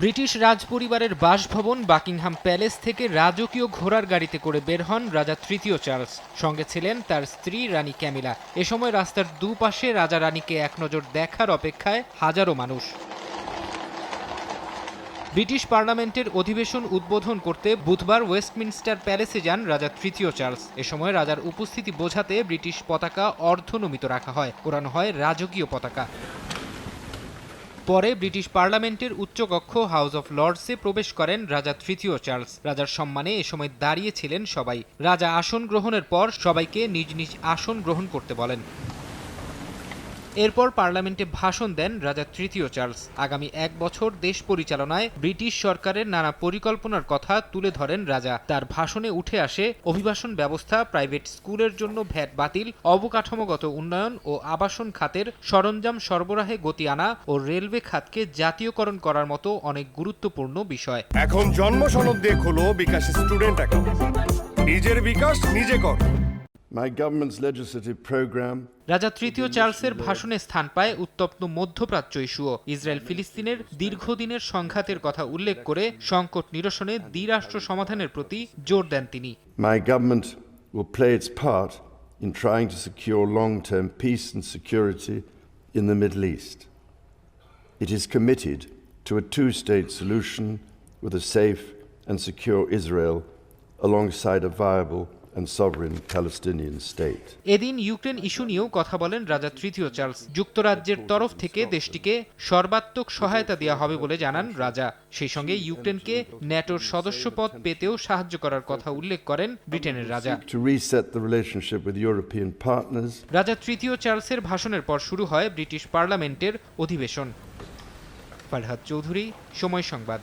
British রাজপরিবারের বাসভবন Buckingham palace থেকে রাজকীয় ঘোড়ার গাড়িতে করে বের হন রাজা তৃতীয় চার্লস। সঙ্গে ছিলেন তার স্ত্রী রানী ক্যামিলা। এ সময় রাস্তার দুপাশে রাজা রানীকে এক নজর দেখার অপেক্ষায় হাজারো মানুষ। ব্রিটিশ পার্লামেন্টের অধিবেশন উদ্বোধন করতে বুধবার ওয়েস্টমিনস্টার প্যালেসে যান রাজা তৃতীয় চার্লস। এ সময় রাজার উপস্থিতি বোঝাতে ব্রিটিশ পতাকা অর্ধনমিত রাখা হয়। ওড়ানো হয় রাজকীয় পতাকা। পরে ব্রিটিশ পার্লামেন্টের উচ্চকক্ষ হাউস অফ লর্ডসে প্রবেশ করেন রাজা তৃতীয় চার্লস। রাজার সম্মানে এ সময় দাঁড়িয়েছিলেন সবাই। রাজা আসন গ্রহণের পর সবাইকে নিজ নিজ আসন গ্রহণ করতে বলেন। এরপর পার্লামেন্টে ভাষণ দেন রাজা তৃতীয় চার্লস। আগামী এক বছর দেশ পরিচালনায় ব্রিটিশ সরকারের নানা পরিকল্পনার কথা তুলে ধরেন রাজা। তার ভাষণে উঠে আসে অভিবাসন ব্যবস্থা, প্রাইভেট স্কুলের জন্য ভ্যাট বাতিল, অবকাঠামোগত উন্নয়ন ও আবাসন খাতের সরঞ্জাম সরবরাহে গতি আনা ও রেলওয়ে খাতকে জাতীয়করণ করার মতো অনেক গুরুত্বপূর্ণ বিষয়। এখন জন্ম সনদ দিয়ে খোলো বিকাশ স্টুডেন্ট নিজের বিকাশ নিজে কর। রাজা তৃতীয় চার্লসের ভাষণে স্থান পায় উত্তপ্ত মধ্যপ্রাচ্য ইস্যুও ইসরায়েল ফিলিস্তিনের দীর্ঘদিনের সংঘাতের কথা উল্লেখ করে সংকট নিরসনে দ্বিরাষ্ট্র সমাধানের প্রতি জোর দেন তিনি My government will play its part in trying to secure long term peace and security in the Middle East. It is committed to a two state solution with a safe and secure Israel alongside a viable and sovereign Palestinian state. এদিন Ukraine issue নিয়েও কথা বলেন রাজা তৃতীয় Charles. যুক্তরাজ্যের তরফ থেকে দেশটিকে সর্বাত্মক সহায়তা দেওয়া হবে বলে জানান রাজা। সেই সঙ্গে ইউক্রেনকে ন্যাটোর সদস্যপদ পেতেও সাহায্য করার কথা উল্লেখ করেন ব্রিটেনের রাজা। রাজা তৃতীয় চার্লসের ভাষণের পর শুরু হয় ব্রিটিশ পার্লামেন্টের অধিবেশন। ফারহাদ চৌধুরী সময় সংবাদ।